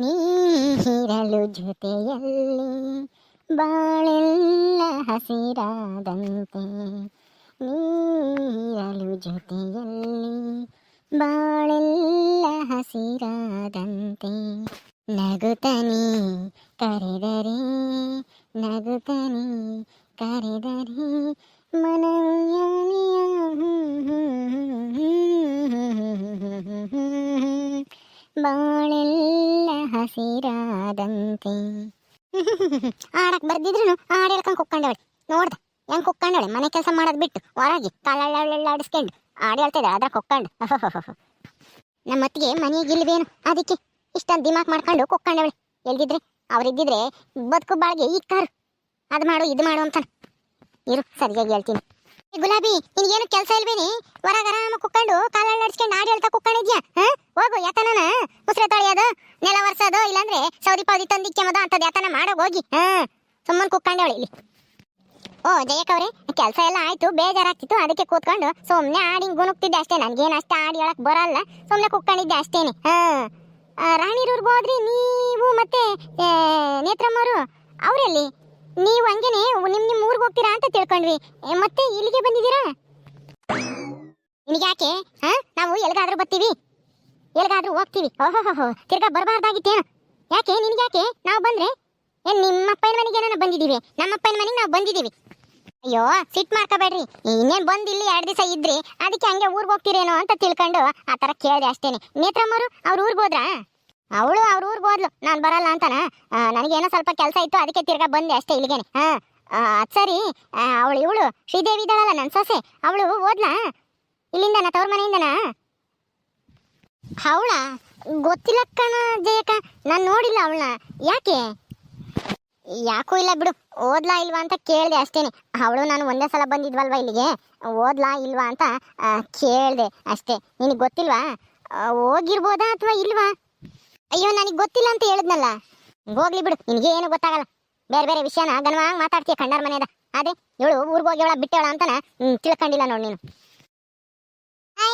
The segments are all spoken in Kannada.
ನೀರಲು ಜೊತೆಯಲ್ಲಿ ಬಾಳೆಲ್ಲ ಹಸಿರಾದಂತೆ ನೀರಲು ಜೊತೆಯಲ್ಲಿ ಬಾಳೆಲ್ಲ ಹಸಿರಾದಂತೆ ನಗುತ್ತನಿ ಕರೆದರೆ ನಗುತ್ತನಿ ಕರೆದರೆ ಮನವು ಬಾಳೆಲ್ಲ ಹಸಿರಾದಂತೆ. ಆಡಕ್ ಬರ್ದಿದ್ರು ಹಾಡು ಹೇಳ್ಕೊಂಡು ಕುಕ್ಕೊಂಡವಳೆ. ನೋಡ್ದೆ, ಹೆಂಗ್ ಕುಕ್ಕೊಂಡವಳೆ? ಮನೆ ಕೆಲಸ ಮಾಡೋದ್ ಬಿಟ್ಟು ಹೊರಗೆ ಕಾಲಾಡಿಸ್ಕೊಂಡು ಹಾಡು ಹೇಳ್ತಿದ್ದೆ ಅದ್ರ ಕುಕ್ಕೊಂಡು. ನಮ್ಮ ಅತ್ತಿಗೆ ಮನೆಗೆ ಇಲ್ವೇನು? ಅದಕ್ಕೆ ಇಷ್ಟೊಂದು ದಿಮಾಕ್ ಮಾಡ್ಕೊಂಡು ಕುಕ್ಕೊಂಡವಳೆ. ಎಲ್ದಿದ್ರೆ ಅವ್ರಿದ್ದಿದ್ರೆ ಬದುಕು ಬಾಳ್ಗೆ ಈ ಕಾರು. ಅದು ಮಾಡು, ಇದು ಮಾಡು ಅಂತ ಇರು, ಸರಿಯಾಗಿ ಹೇಳ್ತೀನಿ. ಗುಲಾಬಿ, ನಿನಗೇನು ಕೆಲಸ ಇಲ್ವೇನಿ? ಹೊರಗ ಆರಾಮ ಕುಕ್ಕೊಂಡು ಕಾಲಲ್ಲಿ ನಡ್ಸ್ಕೊಂಡು ಆಡಿ ಹೇಳ್ತಾ ಕುಕ್ಕೊಂಡಿದ್ಯಾ ಹೋಗು ಯಾತನನ ಉಸಿರೆ ತೊಳೆಯೋದು ನೆಲ ವರ್ಸೋದು ಇಲ್ಲಾಂದ್ರೆ ಸೌದಿ ಪೌದಿ ತಂದಿಕ್ಕೆಮದು ಅಂತದ್ ಯಾತನ ಮಾಡೋಗಿ ಹೋಗಿ. ಹಾ? ಸುಮ್ಮನೆ ಕುಕ್ಕೊಂಡವಳೆ ಇಲ್ಲಿ. ಓ ಜಯಕ್ ಅವ್ರೆ, ಕೆಲಸ ಎಲ್ಲ ಆಯ್ತು, ಬೇಜಾರಾಗ್ತಿತ್ತು. ಅದಕ್ಕೆ ಕೂತ್ಕೊಂಡು ಸುಮ್ಮನೆ ಆಡಿ ಗುಣುಕ್ತಿದ್ದೆ ಅಷ್ಟೇ. ನನ್ಗೇನು ಅಷ್ಟೇ ಆಡಿ ಹೇಳಕ್ಕೆ ಬರಲ್ಲ. ಸುಮ್ಮನೆ ಕುಕ್ಕೊಂಡಿದ್ದೆ ಅಷ್ಟೇನೆ. ಹಾ? ರಾಣಿರೂರ್ಗೆ ಹೋದ್ರಿ ನೀವು ಮತ್ತೆ ನೇತ್ರಮ್ಮರು ಅವರಲ್ಲಿ? ನೀವು ಹಂಗೇನೆ ನಿಮ್ಮ ನಿಮ್ಮ ಊರ್ಗ್ ಹೋಗ್ತೀರಾ ಅಂತ ತಿಳ್ಕೊಂಡ್ವಿ. ಮತ್ತೆ ಇಲ್ಲಿಗೆ ಬಂದಿದ್ದೀರಾ? ನಿನಗೆ ಯಾಕೆ? ಹಾ? ನಾವು ಎಲ್ಗಾದ್ರೂ ಬರ್ತೀವಿ. ಎಲ್ಗಾದ್ರೂ ಹೋಗ್ತೀವಿ. ಓಹೋಹೋ ತಿರ್ಗಾ ಬರಬಾರ್ದಾಗಿತ್ತೇನು ಯಾಕೆ? ನಿನ್ಗ್ಯಾಕೆ ನಾವು ಬಂದ್ರೆ? ಏನ್ ನಿಮ್ಮಪ್ಪನ ಮನೆಗೆ ಏನೋ ಬಂದಿದೀವಿ ನಮ್ಮಪ್ಪನ ಮನೆಗೆ ನಾವು ಬಂದಿದೀವಿ ಅಯ್ಯೋ ಸಿಟ್ ಮಾಡ್ಕೋಬೇಡ್ರಿ ಇನ್ನೇನ್ ಬಂದ್ ಇಲ್ಲಿ ಎರಡ್ ದಿವಸ ಇದ್ರಿ. ಅದಕ್ಕೆ ಹಂಗೆ ಊರ್ಗ್ ಹೋಗ್ತೀರೇನೋ ಅಂತ ತಿಳ್ಕೊಂಡು ಆ ತರ ಕೇಳಿದೆ ಅಷ್ಟೇನೆ. ನೇತ್ರಮ್ಮರು ಅವ್ರ ಊರಿಗೆ ಹೋದ್ರಾ? ಅವಳು ಅವ್ರ ಊರ್ಗ್ ಹೋದ್ಲು. ನಾನು ಬರಲ್ಲ ಅಂತಾನ? ನನಗೇನೋ ಸ್ವಲ್ಪ ಕೆಲಸ ಇತ್ತು, ಅದಕ್ಕೆ ತಿರ್ಗಾ ಬಂದೆ ಅಷ್ಟೇ ಇಲ್ಲಿಗೇನೆ. ಹಾ ಅದ್ ಸರಿ. ಅವಳು ಇವಳು ಶ್ರೀದೇವಿ ಇದ್ದಾಳಲ್ಲ ನನ್ನ ಸೊಸೆ. ಅವಳು ಓದ್ಲಾ? ಇಲ್ಲಿಂದನ ತವ್ರ ಮನೆಯಿಂದನ? ಅವಳ? ಗೊತ್ತಿಲ್ಲ ಕಣ ಜಯಕ ನಾನು ನೋಡಿಲ್ಲ ಅವಳನ್ನ. ಯಾಕೆ? ಯಾಕೂ ಇಲ್ಲ ಬಿಡು. ಓದ್ಲಾ ಇಲ್ವಾ ಅಂತ ಕೇಳಿದೆ ಅಷ್ಟೇನೆ. ಅವಳು ನಾನು ಒಂದೇ ಸಲ ಬಂದಿದ್ವಲ್ವಾ ಇಲ್ಲಿಗೆ? ಓದ್ಲಾ ಇಲ್ವಾ ಅಂತ ಕೇಳಿದೆ ಅಷ್ಟೇ. ನಿನಗೆ ಗೊತ್ತಿಲ್ವಾ? ಹೋಗಿರ್ಬೋದಾ ಅಥವಾ ಇಲ್ವಾ? ಅಯ್ಯೋ ನನಗೆ ಗೊತ್ತಿಲ್ಲ ಅಂತ ಹೇಳಿದ್ನಲ್ಲ. ಹೋಗ್ಲಿ ಬಿಡು ನಿನಗೆ ಏನು ಗೊತ್ತಾಗಲ್ಲ. ಬೇರೆ ಬೇರೆ ವಿಷಯನ ಗನ್ವಾಗ ಮಾತಾಡ್ತೀಯ ಕಂಡಾರ ಮನೆಯದ. ಅದೇ ಇವಳು ಊರಿಗೆ ಹೋಗಿ ಬಿಟ್ಟವಳ ಅಂತನ ತಿಳ್ಕೊಂಡಿಲ್ಲ ನೋಡಿ ನೀನು. ಐ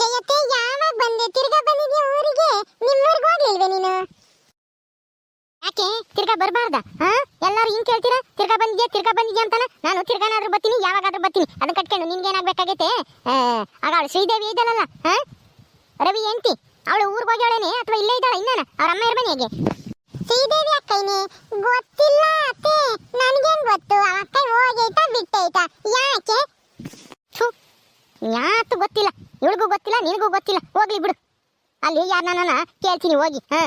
ಜಯತೆ ಯಾವಾಗ ಬಂದೆ? ತಿರ್ಗಾ ಬಂದಿದ್ಯ ಊರಿಗೆ? ನಿಮ್ಮೂರಿಗೆ ಹೋಗ್ಲಿಲ್ವೇ ನೀನು? ಯಾಕೆ? ತಿರ್ಗಾ ಬರಬಾರ್ದ? ಹಾ? ಎಲ್ಲಾರು ಹಿಂಗ್ ಕೇಳ್ತೀರಾ? ತಿರ್ಗಾ ಬಂದಿದ್ಯಾ? ತಿರ್ಗಾ ಬಂದಿದ್ಯಾ ಅಂತಾನ? ನಾನು ತಿರ್ಗಾನಾದ್ರೂ ಬರ್ತೀನಿ ಯಾವಾಗಾದ್ರೂ ಬರ್ತೀನಿ. ಅದನ್ನ ಕಟ್ಕೊಂಡು ನಿನ್ಗೆ ಏನಾಗ್ಬೇಕಾಗೈತೆ ಆಗ ಅವಳು ಶ್ರೀದೇವಿ ಇದಲ್ಲ ಹಾ? ರವಿ ಎಂಟಿ ಅವಳು ಊರಿಗೆ ಹೋಗ್ಯಾಳೇನೆ ಅಥವಾ ಇಲ್ಲೇ ಇದ್ದಾಳ ಇನ್ನಾನ? ಅವ್ರ ಅಮ್ಮ ಇರ್ಬನಿ ಹೇಗೆ ಶ್ರೀದೇವಿ ಅಕ್ಕೈನೆ ಗೊತ್ತಿಲ್ಲ ಅತ್ತೆ. ನನಗೇನು ಗೊತ್ತು? ಅಕ್ಕ ಹೋಗೈತಾ ಬಿಟ್ಟೈತಾ? ಯಾಕೆ? ಯಾತು ಗೊತ್ತಿಲ್ಲ. ಇವಳಿಗೂ ಗೊತ್ತಿಲ್ಲ, ನಿನಗೂ ಗೊತ್ತಿಲ್ಲ. ಹೋಗ್ಲಿ ಬಿಡು. ಅಲ್ಲಿ ಯಾರನ್ನ ಕೇಳ್ತೀನಿ, ಹೋಗಿ. ಹಾ.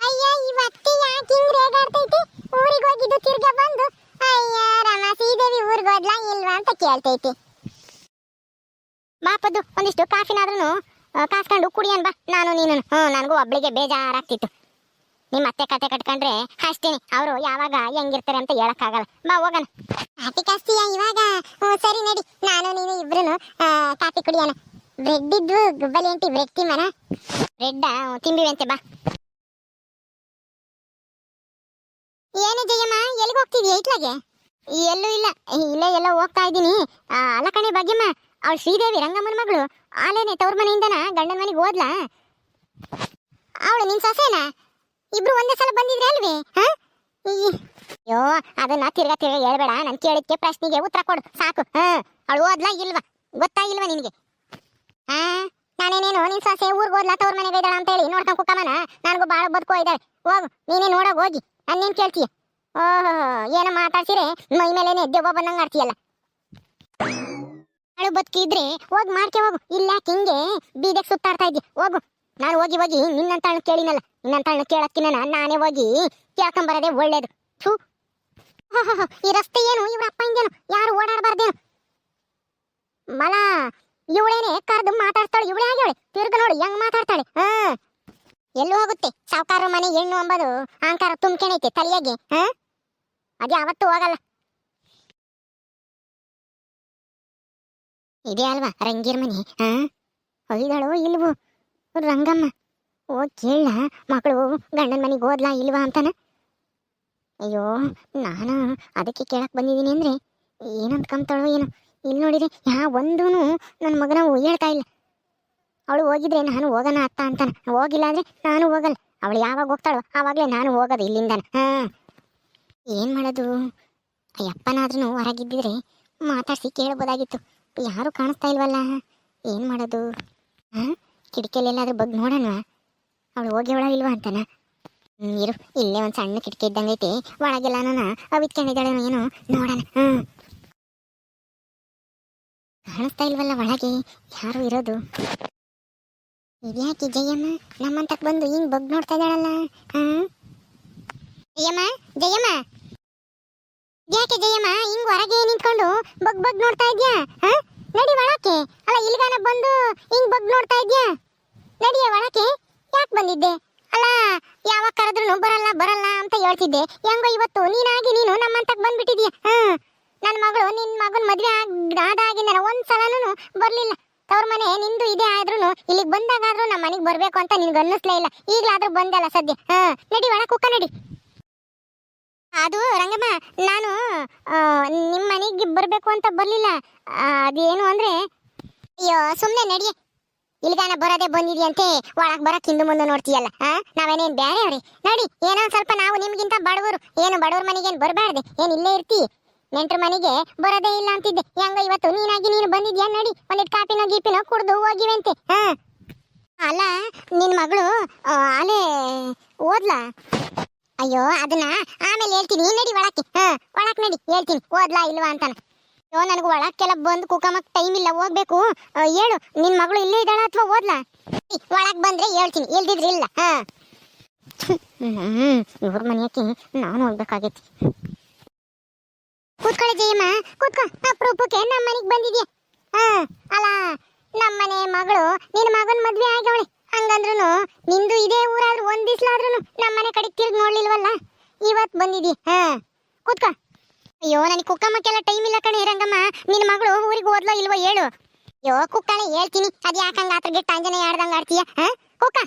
ಅಯ್ಯ, ಇವತ್ತು ಯಾಕೆ ಹಿಂಗ್ ರೇಗಾಡ್ತೈತಿ ಊರಿಗೆ ಹೋಗಿದ್ದು ತಿರ್ಗಾ ಬಂದು. ಅಯ್ಯ, ರಮ ಸೀದೇವಿ ಊರಿಗೆ ಹೋದ್ಲಾ ಇಲ್ವಾ ಅಂತ ಕೇಳ್ತೈತಿ. ಮಾಪದು ಒಂದಿಷ್ಟು ಕಾಫಿನಾದ್ರೂ ಕಾಸ್ಕೊಂಡು ಕುಡಿಯನ್ ಬಾ ನಾನು ನೀನು. ಹ್ಞೂ ನನಗೂ ಒಬ್ಳಿಗೆ ಬೇಜಾರಾಗ್ತಿತ್ತು. ನಿಮ್ಮ ಅತ್ತೆ ಕತೆ ಕಟ್ಕೊಂಡ್ರೆ ಅಷ್ಟೇನೆ ಅವರು ಯಾವಾಗ ಹೆಂಗಿರ್ತಾರೆ ಅಂತ ಹೇಳಕ್ಕಾಗಲ್ಲ. ಬಾ ಹೋಗೋಣ. ಕಾಫಿ ಕಾಸ್ತೀಯ ಇವಾಗ? ಹ್ಞೂ ಸರಿ ನಡಿ. ನಾನು ನೀನು ಇಬ್ರು ಕಾಫಿ ಕುಡಿಯೋಣ. ಬ್ರೆಡ್ ಇದ್ದು ಗುಬ್ಬಲಿ ಅಂಟಿ ಬ್ರೆಡ್ ತಿಮ್ಮನ? ಬ್ರೆಡ್ ತಿಂಬಿವಂತೆ ಬಾ. ಏನು ಜಯಮ್ಮ ಎಲ್ಲಿಗೆ ಹೋಗ್ತಿದ್ಯಾ ಇಟ್ಲಾಗೆ? ಎಲ್ಲೂ ಇಲ್ಲ. ಇಲ್ಲೇ ಎಲ್ಲ ಹೋಗ್ತಾ ಇದ್ದೀನಿ. ಅಲ್ಲ ಕಣೆ ಭಾಗ್ಯಮ್ಮ. ಅವಳು ಶ್ರೀದೇವಿ ರಂಗಮ್ಮನ ಮಗಳು. ಆಲೇನೆ ತವ್ರ ಮನೆಯಿಂದನ? ಗಂಡನ ಮನೆಗೆ ಹೋದ್ಲಾ? ಅವಳು ನಿನ್ ಸೊಸೆನಾ? ಇಬ್ರು ಒಂದೇ ಸಲ ಬಂದಿದ್ರೆ ಅಲ್ವೇ ಈ- ಅಯ್ಯೋ, ಅದನ್ನ ತಿರ್ಗ ತಿರ್ಗ ಹೇಳ್ಬೇಡ. ನಾನು ಕೇಳಿದ್ಕೆ ಪ್ರಶ್ನೆಗೆ ಉತ್ತರ ಕೊಡು, ಸಾಕು, ಹಾ? ಅವಳು ಓದ್ಲಾ ಇಲ್ವಾ? ಗೊತ್ತಾ ಇಲ್ವಾ ನಿನಗೆ? ಹಾ? ನಾನೇನೇನು, ನಿನ್ ಸೊಸೆ ಊರ್ಗ್ ಹೋದ್ಲಾ, ತವ್ರ ಮನೆಗೆ ಇದ್ದಾಳ ಅಂತ ಹೇಳಿ? ನೋಡ್ಕೊಂಡ್ ಕುಕ್ಕಮ್ಮನ ನನಗೂ ಬಾಳ ಬದುಕೋ ಇದ್ದಾಳೆ ಹೋಗು, ನೀನೇ ನೋಡೋಗ್ ಹೋಗಿ. ಅನ್ನೇನ್ ಕೇಳ್ತೀಯ? ಓಹೋ, ಏನೋ ಮಾತಾಡ್ಸಿರೆ ಮೈ ಮೇಲೇನೆ ದೆವ್ವ ಬಂದಂಗೆ ಆಡ್ತೀಯಲ್ಲ. ಅವಳು ಬದುಕಿದ್ರೆ ಹೋಗಿ ಮಾಡ್ಕೆ ಹೋಗು. ಇಲ್ಲ ಹಿಂಗೆ ಬೀದಕ್ಕೆ ಸುತ್ತಾಡ್ತಾ ಇದ್ದಿ. ಹೋಗು. ನಾನು ಹೋಗಿ ಹೋಗಿ ನಿನ್ನಂತಾಳ್ನ ಕೇಳಿನಲ್ಲ. ನಿನ್ನಂತಾಳ್ನ ಕೇಳಕ್ಕಿನ ನಾನೇ ಹೋಗಿ ಕೇಳ್ಕೊಂಬರೋದೇ ಒಳ್ಳೇದು. ಥೂ. ಈ ರಸ್ತೆ ಏನು? ಇವ್ರ ಅಪ್ಪ ಹಿಂಗೇನು? ಯಾರು ಓಡಾಡಬಾರ್ದೇನು? ಮಲ, ಇವಳೇನೆ ಕರೆದು ಮಾತಾಡ್ತಾಳೆ. ಇವಳೇ ಆಗ್ಯಾಳೆ. ತಿರ್ಗ ನೋಡಿ, ಹೆಂಗ್ ಮಾತಾಡ್ತಾಳೆ? ಹ. ಎಲ್ಲೂ ಹೋಗುತ್ತೆ? ಸಾವುಕಾರ ಮನೆ ಹೆಣ್ಣು ಅಂಬದು ಅಹಂಕಾರ ತುಂಬ್ಕೆಣೈತೆ ತಲೆಯಾಗೆ, ಹಾ? ಅದೇ ಯಾವತ್ತೂ ಹೋಗಲ್ಲ. ಇದೆ ಅಲ್ವಾ, ರಂಗೀರ್ ಮನೆ? ಹಾ? ಹೋಗಿದಾಳೋ ಇಲ್ವೋ? ರಂಗಮ್ಮ. ಓ ಕೇಳ ಮಕ್ಕಳು ಗಂಡನ ಮನೆಗೆ ಹೋದ್ಲಾ ಇಲ್ವಾ ಅಂತಾನ? ಅಯ್ಯೋ, ನಾನು ಅದಕ್ಕೆ ಕೇಳಕ್ ಬಂದಿದ್ದೀನಿ ಅಂದ್ರೆ ಏನಂತ ಕಂತಾಳೋ ಏನು? ಇಲ್ಲಿ ನೋಡಿದ್ರೆ ಯಾ ಒಂದೂ ನನ್ನ ಮಗನ ಹೇಳ್ತಾ ಇಲ್ಲ. ಅವಳು ಹೋಗಿದ್ರೆ ನಾನು ಹೋಗೋಣ ಅತ್ತ ಅಂತಾನೆ. ಹೋಗಿಲ್ಲ ಅಂದ್ರೆ ನಾನು ಹೋಗಲ್ಲ. ಅವಳು ಯಾವಾಗ ಹೋಗ್ತಾಳೋ ಆವಾಗಲೇ ನಾನು ಹೋಗೋದು ಇಲ್ಲಿಂದ ಹಾ? ಏನ್ ಮಾಡೋದು? ಅಯ್ಯಪ್ಪನಾದ್ರೂ ಹೊರಗಿದ್ದಿದ್ರೆ ಮಾತಾಡ್ಸಿ ಕೇಳ್ಬೋದಾಗಿತ್ತು. ಯಾರು ಕಾಣಿಸ್ತಾ ಇಲ್ವಲ್ಲ? ಏನ್ ಮಾಡೋದು? ಹಾಂ? ಕಿಟಕಿಯಲ್ಲೆಲ್ಲಾದ್ರೂ ಬಗ್ಗೆ ನೋಡೋಣ ಅವಳು ಹೋಗಿ ಒಳಗೆ ಇಲ್ವಾ ಅಂತಾನ? ಇರು. ಇಲ್ಲೇ ಒಂದು ಸಣ್ಣ ಕಿಟಕಿ ಇದ್ದಂಗೈತೆ ಒಳಗೆಲ್ಲ ನಾನು ಅವಿತ್ಕೊಂಡಿದ್ದಾಳೆ ಏನು? ನೋಡೋಣ. ಹ್ಮ್. ಕಾಣಿಸ್ತಾ ಇಲ್ವಲ್ಲ ಒಳಗೆ? ಯಾರು ಇರೋದು? ಇದ್ಯಾಕೆ ಜಯಮ್ಮ? ನಮ್ಮಂತಕ್ ಬಂದು ಹಿಂಗ್ ಬಗ್ ನೋಡ್ತಾ ಇದ್ದಾಳಲ್ಲ? ಹ್ಮ್? ಜಯಮ್ಮ? ಜಯಮ್ಮ? ಯಾಕೆ ಜಯಮ್ಮ? ಹಿಂಗ್ ಹೊರಗೆ ನಿಂತ್ಕೊಂಡು ಬಗ್ ಬಗ್ ನೋಡ್ತಾ ಇದ್ಯಾ? ನಡಿ ಒಳಕ್ಕೆ. ಅಲ್ಲ, ಇಲ್ಗಾನ ಬಂದು ಹಿಂಗ್ ಬಗ್ ನೋಡ್ತಾ ಇದ್ಯಾ? ನಡಿಯ ಒಳಕ್ಕೆ. ಯಾಕೆ ಬಂದಿದ್ದೆ? ಅಲ್ಲ, ಯಾವಾಗ ಕರೆದ್ರು ಬರಲ್ಲ ಬರಲ್ಲ ಅಂತ ಹೇಳ್ತಿದ್ದೆ. ಹೆಂಗೋ ಇವತ್ತು ನೀನಾಗಿ ನೀನು ನಮ್ಮಂತಕ್ ಬಂದ್ಬಿಟ್ಟಿದ್ಯಾ? ಹಾ. ನನ್ನ ಮಗಳು, ನಿನ್ ಮಗನ್ ಮದ್ವೆ ಆದಾಗಿಂದ ಒಂದ್ ಸಲನೂ ಬರ್ಲಿಲ್ಲ. ತವ್ರ ಮನೆ ನಿಂದು ಇದೆ ಆದ್ರೂ ಇಲ್ಲಿಗೆ ಬಂದಾಗಾದ್ರೂ ನಮ್ಮ ಮನೆಗೆ ಬರ್ಬೇಕು ಅಂತ ನಿನ್ಗೆ ಅನ್ನಿಸ್ಲೇ ಇಲ್ಲ. ಈಗಲಾದ್ರೂ ಬಂದಲ್ಲ ಸದ್ಯ. ಹಾ. ನಡಿ ಒಳಕ್ಕೆ ಕುಕ್ಕ, ನಡಿ. ಅದು ರಂಗಮ್ಮ, ನಾನು ನಿಮ್ಮ ನಿಮ್ ಮನೆಗೆ ಬರಬೇಕು ಅಂತ ಬರ್ಲಿಲ್ಲ. ಅದೇನು ಅಂದ್ರೆ, ಅಯ್ಯೋ, ಸುಮ್ನೆ ನಡಿ. ಇಲ್ಗಾನ ಬರೋದೇ ಬಂದಿದ್ಯಂತೆ ಒಳಗ್ ಬರಕ್ ಹಿಂದೆ ಮುಂದೆ ನೋಡ್ತೀಯಲ್ಲ ಹಾ ನಾವೇನೇನ್ ಬೇರೆ ಅವ್ರಿ? ನೋಡಿ, ಏನೋ ಸ್ವಲ್ಪ ನಾವು ನಿಮ್ಗಿಂತ ಬಡವರು. ಏನು ಬಡವ್ರ ಮನೆಗೆ ಏನ್ ಏನು ಇಲ್ಲೇ ಇರ್ತಿ? ನೆಂಟ್ರ ಮನೆಗೆ ಬರೋದೇ ಇಲ್ಲ ಅಂತಿದ್ದೆ. ಹೆಂಗ ಇವತ್ತು ನೀನಾಗಿ ನೀನು ಬಂದಿದ್ಯಾ? ನಡಿ, ಒಂದಿಟ್ ಕಾಪಿನೋ ಗೀಪಿನೋ ಕುಡ್ದು ಹೋಗಿವಂತೆ ಹಾ ಅಲ್ಲ, ನಿನ್ ಮಗಳು ಅಲ್ಲೇ ಓದ್ಲಾ? ಅಯ್ಯೋ, ಅದನ್ನ ಆಮೇಲೆ ಹೇಳ್ತೀನಿ. ನಡಿ ಒಳಕ್ಕೆ. ಹಾ, ಒಳಕ್ ನಡಿ. ಹೇಳ್ತೀನಿ. ಓದ್ಲಾ ಇಲ್ವಾ ಅಂತಾನ. ಅಯ್ಯೋ, ನನಗೆ ಒಳಕ್ಕೆಲ್ಲ ಬಂದು ಕುಕಮಕ್ ಟೈಮ್ ಇಲ್ಲ. ಹೋಗ್ಬೇಕು ಹೇಳು. ನಿನ್ ಮಗಳು ಇಲ್ಲೇ ಇದ್ದಾಳ ಅಥವಾ ಓದ್ಲಾ? ಒಳಕ್ ಬಂದ್ರೆ ಹೇಳ್ತೀನಿ. ಇಲ್ದಿದ್ರೆ ಇಲ್ಲ. ಹಾ. ಇವ್ರ ಮನೆಯಕ್ಕೆ ನಾನು ಹೋಗ್ಬೇಕಾಗೈತಿ. ಕೂತ್ಕೊಳ್ಳಿ ಜಯಮ್ಮ. ಕೂತ್ಕೊ. ಅಪ್ರೂಪಕ್ಕೆ ನಮ್ಮ ಮನೆಗೆ ಬಂದಿದ್ಯಾ? ಹಾ ಅಲ್ಲ ನಮ್ಮನೆ ಮಗಳು ನಿನ್ ಮಗನ್ ಮದ್ವೆ ಆಗವಳೆ ಹಂಗಂದ್ರೂ ನಿಂದು ಇದೇ ಊರಾದ್ರೂ ಒಂದ್ ನಮ್ಮ ಮನೆ ಕಡೆ ತಿರ್ಗಿ ನೋಡ್ಲಿಲ್ವಲ್ಲ? ಇವತ್ ಬಂದಿದಿ, ಹಾ. ಕೂತ್ಕ. ಅಯ್ಯೋ, ನನಗೆ ಕುಕ್ಕಮ್ಮಕ್ಕೆಲ್ಲ ಟೈಮ್ ಇಲ್ಲ ಕಣೆ, ರಂಗಮ್ಮ. ನಿನ್ ಮಗಳು ಊರಿಗೆ ಓದ್ಲೋ ಇಲ್ವೋ ಹೇಳು. ಅಯ್ಯೋ ಕುಕ್ಕಳೆ ಹೇಳ್ತೀನಿ. ಅದ್ ಯಾಕಂಗ ಆತ್ರ ಗಿಟ್ಟ ಅಂಜನೆ ಆಡ್ದಂಗ ಆಡ್ತೀಯ, ಹಾ? ಕುಕ್ಕ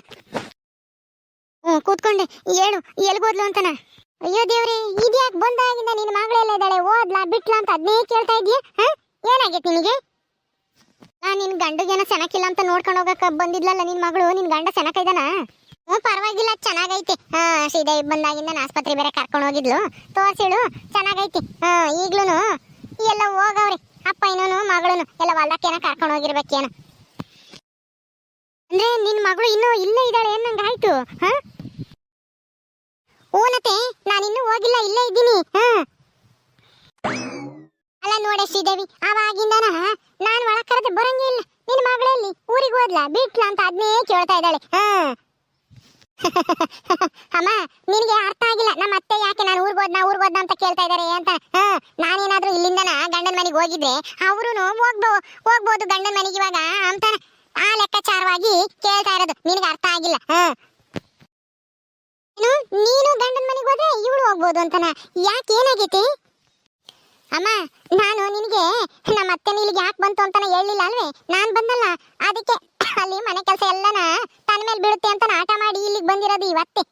ಹ್ಞೂ ಕೂತ್ಕೊಂಡೆ. ಹೇಳು ಎಲ್ಗೋದ್ಲು ಅಂತನ? ಅಯ್ಯೋ ದೇವ್ರೆ, ಇದ್ಯಾಕೆ ಬಂದಾಗಿಂದ ನಿನ್ನ ಮಗಳೆಲ್ಲ ಇದ್ದಾಳೆ? ಓದ್ಲಾ, ಬಿಟ್ಲಾ ಅಂತ ಅದನ್ನೇ ಕೇಳ್ತಾ ಇದೀಯ ಹಾ? ಏನಾಗೈತೆ ನಿನಗೆ? ನಾನು ಗಂಡಗೇನೋ ಸೆನಕಿಲ್ಲ ಅಂತ ನೋಡ್ಕೊಂಡು ಹೋಗಕ್ ಬಂದಿದ್ಲಲ್ಲ ನಿನ್ ಮಗಳು? ನಿನ್ ಗಂಡ ಸೆನಕ ಇದಾನ ಪರವಾಗಿಲ್ಲ, ಚೆನ್ನಾಗೈತೆ. ಹಾ, ಸೀದಾ ಬಂದಾಗಿಂದ ಆಸ್ಪತ್ರೆ ಬೇರೆ ಕರ್ಕೊಂಡು ಹೋಗಿದ್ಲು. ತೋರ್ಸಿಳು ಚೆನ್ನಾಗೈತಿ. ಹಾ ಈಗ್ಲೂ ಎಲ್ಲ ಹೋಗವ್ರೆ. ಅಪ್ಪ ಇನ್ನೂ ಮಗಳನು ಎಲ್ಲ ಹೊಲ್ದಕ್ಕೇನ ಕರ್ಕೊಂಡು ಹೋಗಿರ್ಬೇಕೇನ. ಅಂದ್ರೆ ನಿನ್ ಮಗಳು ಇನ್ನು ಇಲ್ಲೇ ಇದ್ದಾಳೆ ಅನ್ನಂಗ ಆಯ್ತು? ಹಾ? ಓನತೆ ನಾನು ಇನ್ನೂ ಹೋಗಿಲ್ಲ, ಇಲ್ಲೇ ಇದ್ದೀನಿ. ಹಾ ಅಲ್ಲ ನೋಡೆ ಶ್ರೀದೇವಿ ಅವಾಗಿಂದನ ನಾನು ಕರೆದು ಬರಂಗೇ ಇಲ್ಲ ನಿನ್ ಮಗಳಲ್ಲಿ ಊರಿಗೆ ಹೋದ್ಲಾ? ಬಿಟ್ಲಾ ಅಂತ ಅದನ್ನೇ ಕೇಳ್ತಾ ಇದ್ದಾಳೆ. ಅಮ್ಮ, ನಿನಗೆ ಅರ್ಥ ಆಗಿಲ್ಲ. ನಮ್ಮ ಅತ್ತೆ ಯಾಕೆ ನಾನು ಊರಿಗೆ ಹೋದ್ನ ಊರಿಗೆ ಹೋದ್ನ ಅಂತ ಕೇಳ್ತಾ ಇದ್ದಾರೆ ಅಂತ? ಹಾ, ನಾನೇನಾದ್ರೂ ಇಲ್ಲಿಂದನ ಗಂಡನ ಮನೆಗೆ ಹೋಗಿದ್ರೆ ಅವರು ಹೋಗ್ಬೋ, ಹೋಗ್ಬೋದು ಗಂಡನ ಮನೆಗೆ ಇವಾಗ ಅಂತ ಆ ಲೆಕ್ಕಾಚಾರವಾಗಿ ಕೇಳ್ತಾ ಇರೋದು. ನಿನಗೆ ಅರ್ಥ ಆಗಿಲ್ಲ. ಹಾ. ನೀನು ಗಂಡನ ಮನೆಗೆ ಹೋದ್ರೆ ಇವಳು ಹೋಗ್ಬೋದು ಅಂತನ? ಯಾಕೆ ಏನಾಗೈತಿ? ಅಮ್ಮ, ನಾನು ನಿನಗೆ ನಮ್ಮ ಅತ್ತೆ ಇಲ್ಲಿಗೆ ಯಾಕೆ ಬಂತು ಅಂತಾನೆ ಹೇಳಿಲ್ಲ ಅಲ್ವೇ? ನಾನು ಬಂದಲ್ಲ, ಅದಕ್ಕೆ ಅಲ್ಲಿ ಮನೆ ಕೆಲಸ ಎಲ್ಲನ ತನ್ನ ಮೇಲೆ ಬೀಳುತ್ತೆ ಅಂತ ಆಟ ಮಾಡಿ ಇಲ್ಲಿಗೆ ಬಂದಿರೋದು ಇವತ್ತೆ.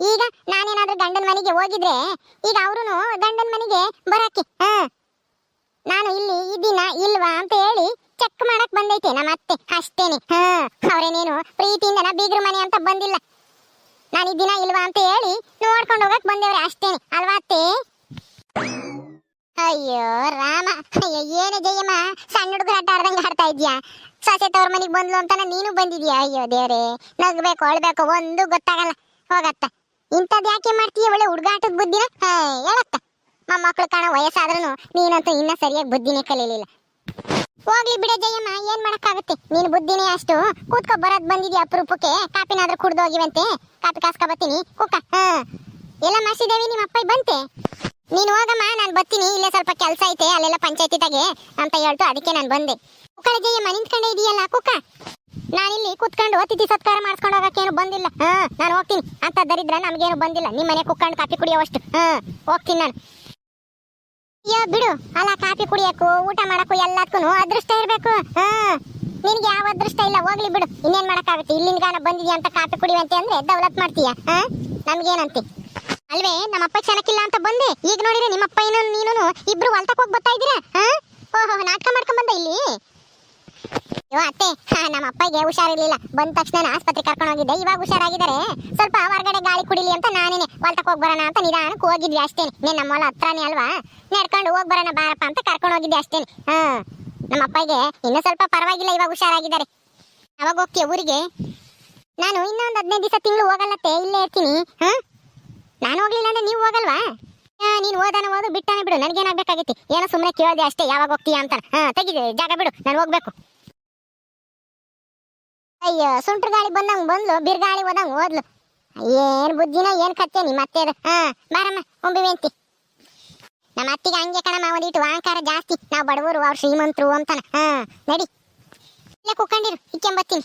ಈಗ ನಾನೇನಾದ್ರೂ ಗಂಡನ ಮನೆಗೆ ಹೋಗಿದ್ರೆ, ಈಗ ಅವರು ಗಂಡನ ಮನೆಗೆ ಬರಕ್ಕೆ. ಹಾ. ನಾನು ಇಲ್ಲಿ ಇದ್ದೀನ ಇಲ್ವಾ ಅಂತ ಹೇಳಿ ಚೆಕ್ ಮಾಡಕ್ ಬಂದೈತೆ ನಮ್ಮ ಅತ್ತೆ, ಅಷ್ಟೇನೆ. ಹಾ. ಅವ್ರೇನೇನು ಪ್ರೀತಿಯಿಂದ ಬೀಗ್ರ ಮನೆ ಅಂತ ಬಂದಿಲ್ಲ. ನಾನು ಇದ್ದೀನ ಇಲ್ವಾ ಅಂತ ಹೇಳಿ ನೋಡ್ಕೊಂಡು ಹೋಗಕ್ ಬಂದೇವ್ರೆ ಅಷ್ಟೇನೆ, ಅಲ್ವಾ ಅತ್ತೆ? ಅಯ್ಯೋ, ರಾಮ. ಅಯ್ಯೋ, ಏನು ಜಯಮ್ಮ? ಸಣ್ಣ ಹುಡುಗರು ಆಟ ಆಡ್ದಂಗೆ ಆಡ್ತಾ ಇದ್ಯಾ ಸೊಸೆ ತವ್ರ ಮನೆಗೆ ಬಂದ್ಲು ಅಂತಾನೆ ನೀನು ಬಂದಿದ್ಯಾ ಅಯ್ಯೋ, ದೇವ್ರೆ. ನಗ್ಬೇಕು, ಅಳ್ಬೇಕು, ಒಂದು ಗೊತ್ತಾಗಲ್ಲ. ಹೋಗತ್ತ. ಇಂಥದ್ದು ಯಾಕೆ ಮಾಡ್ತೀಯ ಒಳ್ಳೆ ಹುಡುಗಾಟದ ಬುದ್ಧಿನ? ಹೇಳತ್ತ. ಮೊಮ್ಮಕ್ಳು ಕಾಣೋ ವಯಸ್ಸಾದ್ರೂ ನೀನಂತೂ ಇನ್ನ ಸರಿಯಾಗಿ ಬುದ್ಧಿನೇ ಕಲೀಲಿಲ್ಲ. ಹೋಗ್ಲಿ ಬಿಡೆ ಜಯಮ್ಮ, ಏನ್ ಮಾಡಕ್ಕಾಗುತ್ತೆ? ನೀನು ಬುದ್ಧಿನೇ ಅಷ್ಟು. ಕೂತ್ಕೊ, ಬರೋದ್ ಬಂದಿದ್ಯಾ ಅಪರೂಪಕ್ಕೆ? ಕಾಪಿನಾದ್ರೂ ಕುಡ್ದು ಹೋಗಿವಂತೆ. ಕಾಪಿ ಕಾಸ್ಕೊ ಬರ್ತೀನಿ. ಕುಕ್ಕ ಹಾ. ಎಲ್ಲ ಮಾಸಿದೇವಿ ನಿಮ್ಮ ಅಪ್ಪ ಬಂತೆ? ನೀನು ಹೋಗಮ್ಮ, ನಾನು ಬರ್ತೀನಿ. ಇಲ್ಲೇ ಸ್ವಲ್ಪ ಕೆಲಸ ಐತೆ, ಅಲ್ಲೆಲ್ಲ ಪಂಚಾಯತಿ ತಗೆ ಅಂತ ಹೇಳ್ತು. ಅದಕ್ಕೆ ನಾನು ಬಂದೆ. ಕುಕ್ಕಳ ಮನೆ ನಿಂತ್ಕೊಂಡೇ ಇದೆಯಲ್ಲ ಕುಕ್ಕ? ನಾನಿಲ್ಲಿ ಕುತ್ಕೊಂಡು ಅತಿಥಿ ಸತ್ಕಾರ ಮಾಡ್ಸ್ಕೊಂಡು ಹೋಗಕ್ಕೇನು ಬಂದಿಲ್ಲ. ಹಾ, ನಾನು ಹೋಗ್ತೀನಿ. ಅಂತ ದರಿದ್ರ ನಮಗೇನು ಬಂದಿಲ್ಲ. ನಿಮ್ಮ ಮನೆ ಕುತ್ಕೊಂಡು ಕಾಫಿ ಕುಡಿಯೋವಷ್ಟು ಹಾ, ಹೋಗ್ತೀನಿ ನಾನು. ಅಯ್ಯೋ, ಬಿಡು. ಅಲ್ಲ, ಕಾಫಿ ಕುಡಿಯಕ್ಕೂ, ಊಟ ಮಾಡಕ್ಕೂ ಎಲ್ಲದಕ್ಕೂ ಅದೃಷ್ಟ ಇರಬೇಕು. ಹಾ, ನಿನ್ಗೆ ಯಾವ ಅದೃಷ್ಟ ಇಲ್ಲ? ಹೋಗ್ಲಿ ಬಿಡು. ಇನ್ನೇನು ಮಾಡೋಕ್ಕಾಗುತ್ತೆ? ಇಲ್ಲಿಂದ ಗಾನ ಬಂದಿದ್ಯಾ ಅಂತ ಕಾಫಿ ಕುಡಿಯುವಂತೆ ಅಂದ್ರೆ ದೌಲತ್ ಮಾಡ್ತೀಯಾ? ಹಾ, ನಮ್ಗೇನಂತೆ? ಅಲ್ವೇ, ನಮ್ಮಪ್ಪ ಚೆನ್ನಾಗಿಲ್ಲ ಅಂತ ಬಂದೆ. ಈಗ ನೋಡಿದ್ರೆ ನಿಮ್ಮಪ್ಪ ಏನು ನೀನು ಇಬ್ರು ಹೊಲ್ತಕ್ ಹೋಗಿ ಬರ್ತಾ ಇದ್ದೀರಾ? ಓಹೋ, ನಾಟಕ ಮಾಡ್ಕೊಂಡ್ ಬಂದ ಇಲ್ಲಿ? ಅಯ್ಯೋ, ಅತ್ತೆ ನಮ್ಮ ಅಪ್ಪಗೆ ಹುಷಾರಿರ್ಲಿಲ್ಲ. ಬಂದ ತಕ್ಷಣ ಆಸ್ಪತ್ರೆ ಕರ್ಕೊಂಡು ಹೋಗಿದ್ದೆ. ಇವಾಗ ಹುಷಾರಾಗಿದ್ದಾರೆ. ಸ್ವಲ್ಪ ಹೊರಗಡೆ ಗಾಳಿ ಕುಡಿಲಿ ಅಂತ ನಾನೇನೆ ಹೊಲ್ತಕ್ಕೆ ಹೋಗಿ ಬರೋಣ ಅಂತ ನಿಧಾನಕ್ಕೆ ಹೋಗಿದ್ವಿ ಅಷ್ಟೇನೆ ನೀನ್ ನಮ್ಮ ಹೊಲ ಹತ್ರನೇ ಅಲ್ವಾ? ನಡ್ಕೊಂಡು ಹೋಗಿ ಬರೋಣ ಬಾರಪ್ಪ ಅಂತ ಕರ್ಕೊಂಡು ಹೋಗಿದ್ದೆ ಅಷ್ಟೇನೆ ಹಾ. ನಮ್ಮ ಅಪ್ಪಗೆ ಇನ್ನೂ ಸ್ವಲ್ಪ ಪರವಾಗಿಲ್ಲ, ಇವಾಗ ಹುಷಾರಾಗಿದ್ದಾರೆ. ಅವಾಗ ಹೋಗ್ತೀಯ ಊರಿಗೆ? ನಾನು ಇನ್ನೊಂದು ಹದಿನೈದು ದಿವಸ ತಿಂಗಳು ಹೋಗಲ್ಲತ್ತೆ, ಇಲ್ಲೇ ಇರ್ತೀನಿ. ಹಾ? ನಾನು ಹೋಗ್ಲಿಲ್ಲ ಅಂದ್ರೆ ನೀವು ಹೋಗಲ್ವಾ? ನೀನ್ ಓದಾನ ಓದು ಬಿಟ್ಟಾನೆ ಬಿಡು. ನನಗೇನಾಗಬೇಕಾಗಿತ್ತು ಏನೋ ಸುಮ್ಮನೆ ಕೇಳಿದೆ ಅಷ್ಟೇ, ಯಾವಾಗ ಹೋಗ್ತೀಯಾ ಅಂತ. ಹಾ, ತೆಗಿದೆ, ಜಾಗ ಬಿಡು, ನಾನು ಹೋಗ್ಬೇಕು. ಅಯ್ಯೋ, ಸುಂಟ್ರ ಗಾಳಿ ಬಂದಂಗ್ ಬಂದ್ಲು, ಬಿರ್ಗಾಳಿ ಓದಂಗ್ ಓದ್ಲು ಏನ್ ಬುದ್ಧಿನ, ಏನ್ ಕತ್ತೆ ನಿಮ್ಮ ಅತ್ತೆ ಹಾ, ಬಾರಮ್ಮ ಒಂಬಿವೆಂತಿ ನಮ್ಮ ಅತ್ತಿಗೆ ಹಂಗೆ ಕಣಮ್ಮ ಒಂದಿಟ್ಟು ಅಹಂಕಾರ ಜಾಸ್ತಿ. ನಾವು ಬಡವರು, ಅವ್ರು ಶ್ರೀಮಂತರು ಅಂತಾನ. ಹಾ, ನಡಿ. ಇಲ್ಲೇ ಕುಕ್ಕಂಡಿರು ಇಕ್ಕೆಂಬತ್ತೀನಿ.